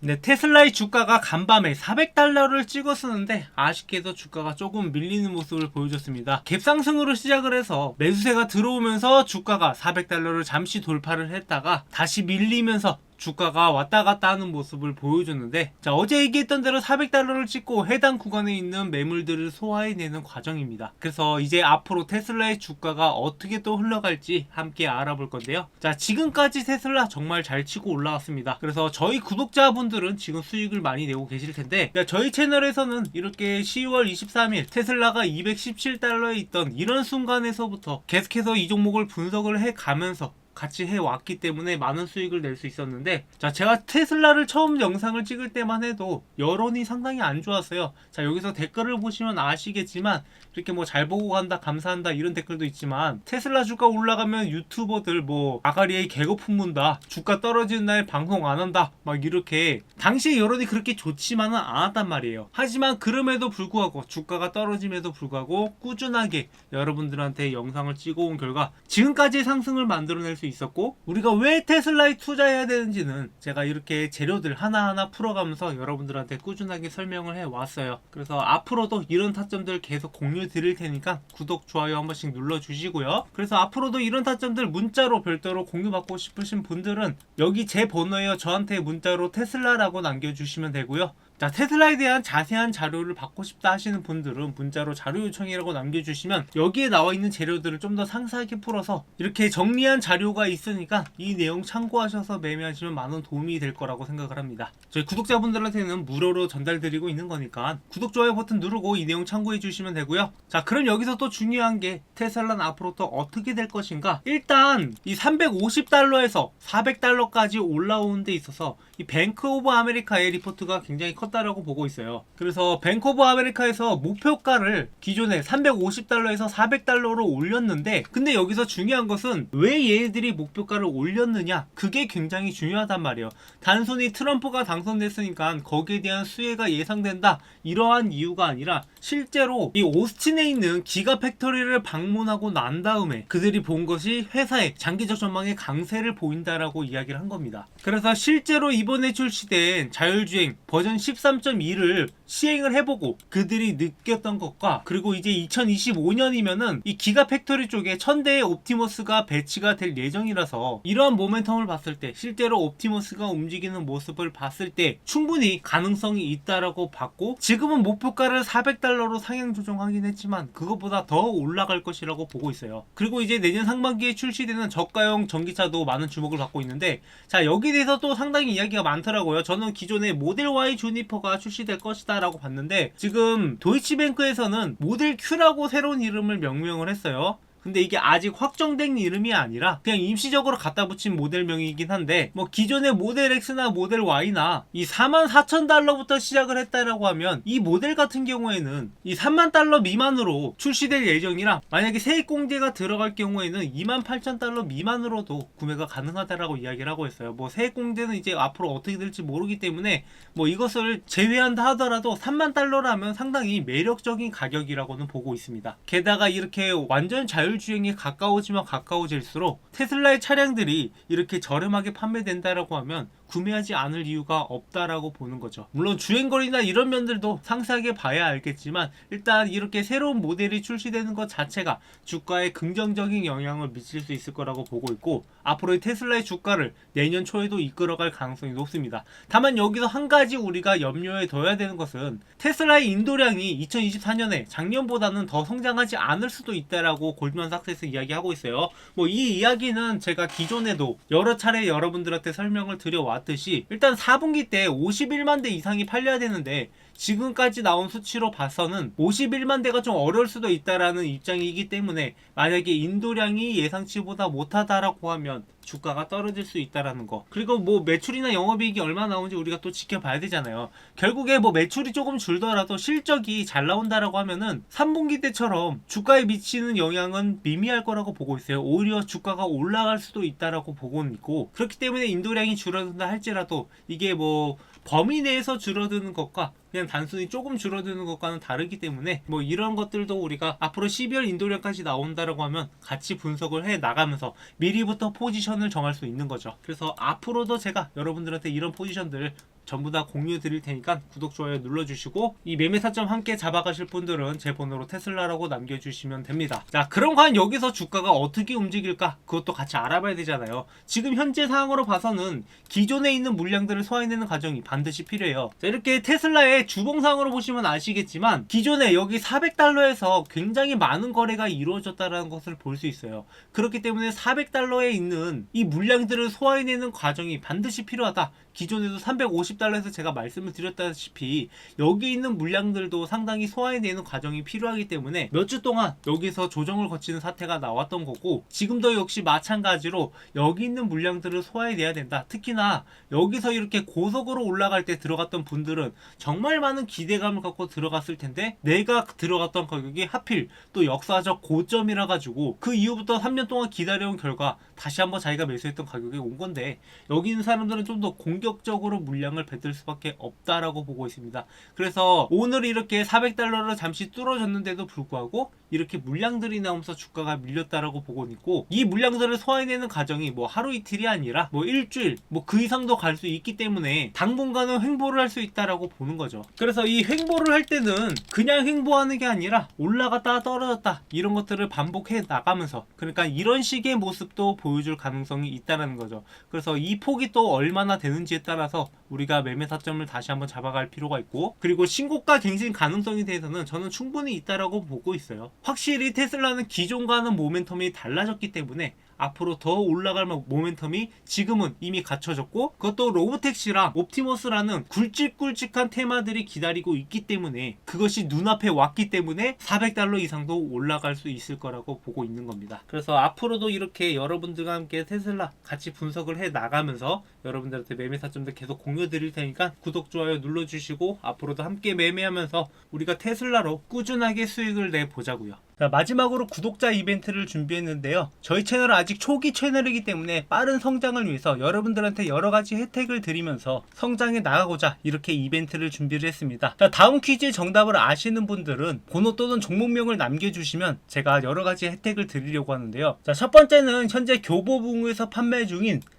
네, 테슬라의 주가가 간밤에 400달러를 찍었었는데 아쉽게도 주가가 조금 밀리는 모습을 보여줬습니다. 갭상승으로 시작을 해서 매수세가 들어오면서 주가가 400달러를 잠시 돌파를 했다가 다시 밀리면서 주가가 왔다 갔다 하는 모습을 보여줬는데 자 어제 얘기했던 대로 400달러를 찍고 해당 구간에 있는 매물들을 소화해내는 과정입니다. 그래서 이제 앞으로 테슬라의 주가가 어떻게 또 흘러갈지 함께 알아볼 건데요. 자 지금까지 테슬라 정말 잘 치고 올라왔습니다. 그래서 저희 구독자분들은 지금 수익을 많이 내고 계실 텐데 자, 저희 채널에서는 이렇게 10월 23일 테슬라가 217달러에 있던 이런 순간에서부터 계속해서 이 종목을 분석을 해 가면서 같이 해왔기 때문에 많은 수익을 낼 수 있었는데 자 제가 테슬라를 처음 영상을 찍을 때만 해도 여론이 상당히 안 좋았어요. 자 여기서 댓글을 보시면 아시겠지만 이렇게 뭐 잘 보고 간다 감사한다 이런 댓글도 있지만 테슬라 주가 올라가면 유튜버들 뭐 아가리에 개거 품 문다 주가 떨어지는 날 방송 안 한다 막 이렇게 당시에 여론이 그렇게 좋지만은 않았단 말이에요. 하지만 그럼에도 불구하고 주가가 떨어짐에도 불구하고 꾸준하게 여러분들한테 영상을 찍어온 결과 지금까지의 상승을 만들어낼 수 있었고 우리가 왜 테슬라에 투자해야 되는지는 제가 이렇게 재료들 하나하나 풀어가면서 여러분들한테 꾸준하게 설명을 해 왔어요. 그래서 앞으로도 이런 타점들 계속 공유 드릴 테니까 구독, 좋아요 한 번씩 눌러 주시고요. 그래서 앞으로도 이런 타점들 문자로 별도로 공유받고 싶으신 분들은 여기 제 번호에요. 저한테 문자로 테슬라라고 남겨주시면 되고요. 자, 테슬라에 대한 자세한 자료를 받고 싶다 하시는 분들은 문자로 자료 요청이라고 남겨주시면 여기에 나와 있는 재료들을 좀 더 상세하게 풀어서 이렇게 정리한 자료가 있으니까 이 내용 참고하셔서 매매하시면 많은 도움이 될 거라고 생각을 합니다. 저희 구독자분들한테는 무료로 전달드리고 있는 거니까 구독, 좋아요 버튼 누르고 이 내용 참고해 주시면 되고요. 자, 그럼 여기서 또 중요한 게 테슬라는 앞으로 또 어떻게 될 것인가? 일단 이 350달러에서 400달러까지 올라오는 데 있어서 이 뱅크 오브 아메리카의 리포트가 굉장히 컸 다라고 보고 있어요. 그래서 뱅크 오브 아메리카에서 목표가를 기존에 350달러에서 400달러로 올렸는데 근데 여기서 중요한 것은 왜 얘네들이 목표가를 올렸느냐 그게 굉장히 중요하단 말이에요. 단순히 트럼프가 당선됐으니까 거기에 대한 수혜가 예상된다 이러한 이유가 아니라 실제로 이 오스틴에 있는 기가 팩토리를 방문하고 난 다음에 그들이 본 것이 회사의 장기적 전망의 강세를 보인다라고 이야기를 한 겁니다. 그래서 실제로 이번에 출시된 자율주행 버전 13.2를 시행을 해보고 그들이 느꼈던 것과 그리고 이제 2025년이면은 이 기가 팩토리 쪽에 1000대의 옵티머스가 배치가 될 예정이라서 이러한 모멘텀을 봤을 때 실제로 옵티머스가 움직이는 모습을 봤을 때 충분히 가능성이 있다라고 봤고 지금은 목표가를 400달러로 상향 조정하긴 했지만 그것보다 더 올라갈 것이라고 보고 있어요. 그리고 이제 내년 상반기에 출시되는 저가형 전기차도 많은 주목을 받고 있는데 자 여기에 대해서 또 상당히 이야기가 많더라고요. 저는 기존에 모델 Y 주니퍼가 출시될 것이다 라고 봤는데 지금 도이치뱅크에서는 모델 Q라고 새로운 이름을 명명을 했어요. 근데 이게 아직 확정된 이름이 아니라 그냥 임시적으로 갖다 붙인 모델명이긴 한데 뭐 기존의 모델 X나 모델 Y나 이 4만 4천 달러부터 시작을 했다라고 하면 이 모델 같은 경우에는 이 3만 달러 미만으로 출시될 예정이라 만약에 세액 공제가 들어갈 경우에는 2만 8천 달러 미만으로도 구매가 가능하다라고 이야기를 하고 있어요. 뭐 세액 공제는 이제 앞으로 어떻게 될지 모르기 때문에 뭐 이것을 제외한다 하더라도 3만 달러라면 상당히 매력적인 가격이라고는 보고 있습니다. 게다가 이렇게 완전 자율 주행에 가까워지면 가까워질수록 테슬라의 차량들이 이렇게 저렴하게 판매된다라고 하면 구매하지 않을 이유가 없다라고 보는 거죠. 물론 주행거리나 이런 면들도 상세하게 봐야 알겠지만 일단 이렇게 새로운 모델이 출시되는 것 자체가 주가에 긍정적인 영향을 미칠 수 있을 거라고 보고 있고 앞으로의 테슬라의 주가를 내년 초에도 이끌어갈 가능성이 높습니다. 다만 여기서 한 가지 우리가 염려에 둬야 되는 것은 테슬라의 인도량이 2024년에 작년보다는 더 성장하지 않을 수도 있다라고 골드만삭스에서 이야기하고 있어요. 뭐 이 이야기는 제가 기존에도 여러 차례 여러분들한테 설명을 드려왔 듯이 일단 4분기 때 51만 대 이상이 팔려야 되는데 지금까지 나온 수치로 봐서는 51만 대가 좀 어려울 수도 있다라는 입장이기 때문에 만약에 인도량이 예상치보다 못하다라고 하면 주가가 떨어질 수 있다라는 거. 그리고 뭐 매출이나 영업이익이 얼마 나오는지 우리가 또 지켜봐야 되잖아요. 결국에 뭐 매출이 조금 줄더라도 실적이 잘 나온다라고 하면은 3분기 때처럼 주가에 미치는 영향은 미미할 거라고 보고 있어요. 오히려 주가가 올라갈 수도 있다라고 보고는 있고 그렇기 때문에 인도량이 줄어든다 할지라도 이게 뭐 범위 내에서 줄어드는 것과 그냥 단순히 조금 줄어드는 것과는 다르기 때문에 뭐 이런 것들도 우리가 앞으로 12월 인도량까지 나온다라고 하면 같이 분석을 해 나가면서 미리부터 포지션을 정할 수 있는 거죠. 그래서 앞으로도 제가 여러분들한테 이런 포지션들을 전부 다 공유해 드릴 테니까 구독 좋아요 눌러주시고 이 매매 타점 함께 잡아가실 분들은 제 번호로 테슬라라고 남겨주시면 됩니다. 자 그럼 과연 여기서 주가가 어떻게 움직일까 그것도 같이 알아봐야 되잖아요. 지금 현재 상황으로 봐서는 기존에 있는 물량들을 소화해내는 과정이 반드시 필요해요. 자, 이렇게 테슬라의 주봉상으로 보시면 아시겠지만 기존에 여기 400달러에서 굉장히 많은 거래가 이루어졌다는 것을 볼 수 있어요. 그렇기 때문에 400달러에 있는 이 물량들을 소화해내는 과정이 반드시 필요하다. 기존에도 350 달러에서 제가 말씀을 드렸다시피 여기 있는 물량들도 상당히 소화해내는 과정이 필요하기 때문에 몇 주 동안 여기서 조정을 거치는 사태가 나왔던 거고 지금도 역시 마찬가지로 여기 있는 물량들을 소화해 내야 된다. 특히나 여기서 이렇게 고속으로 올라갈 때 들어갔던 분들은 정말 많은 기대감을 갖고 들어갔을 텐데 내가 들어갔던 가격이 하필 또 역사적 고점이라 가지고 그 이후부터 3년 동안 기다려온 결과 다시 한번 자기가 매수했던 가격이 온 건데 여기 있는 사람들은 좀 더 공격적으로 물량을 뱉을 수밖에 없다라고 보고 있습니다. 그래서 오늘 이렇게 400달러를 잠시 뚫어졌는데도 불구하고 이렇게 물량들이 나오면서 주가가 밀렸다라고 보고 있고 이 물량들을 소화해내는 과정이 뭐 하루 이틀이 아니라 뭐 일주일 뭐 그 이상도 갈 수 있기 때문에 당분간은 횡보를 할 수 있다라고 보는 거죠. 그래서 이 횡보를 할 때는 그냥 횡보하는 게 아니라 올라갔다 떨어졌다 이런 것들을 반복해 나가면서 그러니까 이런 식의 모습도 보여줄 가능성이 있다는 거죠. 그래서 이 폭이 또 얼마나 되는지에 따라서 우리가 매매 타점을 다시 한번 잡아갈 필요가 있고 그리고 신고가 갱신 가능성에 대해서는 저는 충분히 있다라고 보고 있어요. 확실히 테슬라는 기존과는 모멘텀이 달라졌기 때문에 앞으로 더 올라갈 모멘텀이 지금은 이미 갖춰졌고 그것도 로보택시랑 옵티머스라는 굵직굵직한 테마들이 기다리고 있기 때문에 그것이 눈앞에 왔기 때문에 400달러 이상도 올라갈 수 있을 거라고 보고 있는 겁니다. 그래서 앞으로도 이렇게 여러분들과 함께 테슬라 같이 분석을 해 나가면서 여러분들한테 매매 타점들 계속 공유 드릴 테니까 구독 좋아요 눌러주시고 앞으로도 함께 매매하면서 우리가 테슬라로 꾸준하게 수익을 내 보자고요. 자, 마지막으로 구독자 이벤트를 준비했는데요. 저희 채널은 아직 초기 채널이기 때문에 빠른 성장을 위해서 여러분들한테 여러 가지 혜택을 드리면서 성장해 나가고자 이렇게 이벤트를 준비를 했습니다. 자, 다음 퀴즈의 정답을 아시는 분들은 번호 또는 종목명을 남겨주시면 제가 여러 가지 혜택을 드리려고 하는데요. 자, 첫 번째는 현재 교보문고에서 판매 중인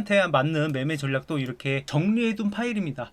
한테 맞는 매매 전략도 이렇게 정리해둔 파일입니다.